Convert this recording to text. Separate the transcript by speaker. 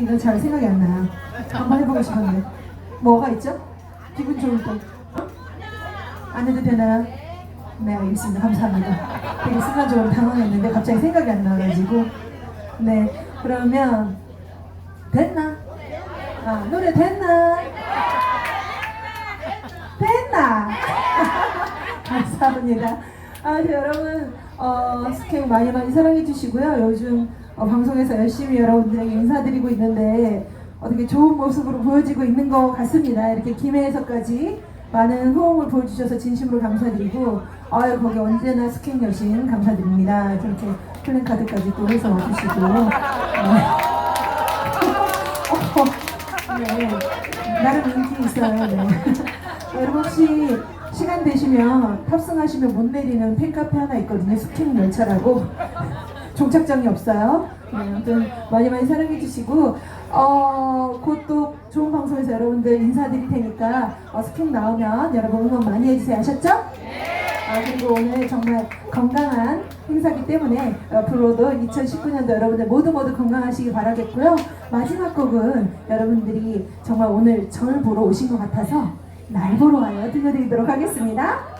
Speaker 1: 노래가 잘 생각이 안 나요. 한번 해보고 싶었는데. 뭐가 있죠? 기분 좋을 때. 안 해도 되나요? 네, 알겠습니다. 감사합니다. 되게 순간적으로 당황했는데 갑자기 생각이 안 나가지고. 네, 그러면 됐나? 아, 노래 됐나? 됐나? 감사합니다. 아, 네, 여러분, 어, 스케일 많이 많이 사랑해 주시고요. 요즘 어, 방송에서 열심히 여러분들에게 인사드리고 있는데 어떻게 좋은 모습으로 보여지고 있는 것 같습니다. 이렇게 김해에서까지 많은 호응을 보여주셔서 진심으로 감사드리고 아유 거기 언제나 스케일 여신 감사드립니다. 이렇게 플랜카드까지 또 해서 주시고 네. 어, 네. 나름 인기 있어요. 네. 여러분 혹시 시간 되시면 탑승하시면 못 내리는 팬카페 하나 있거든요. 스킨 열차라고. 종착장이 없어요. 네, 아무튼 많이 많이 사랑해 주시고 어, 곧 또 좋은 방송에서 여러분들 인사드릴 테니까 어, 스킨 나오면 여러분 응원 많이 해주세요. 아셨죠? 아, 그리고 오늘 정말 건강한 행사기 때문에 앞으로도 2019년도 여러분들 모두 모두 건강하시기 바라겠고요. 마지막 곡은 여러분들이 정말 오늘 절 보러 오신 것 같아서 날 보러 와요 들려드리도록 하겠습니다.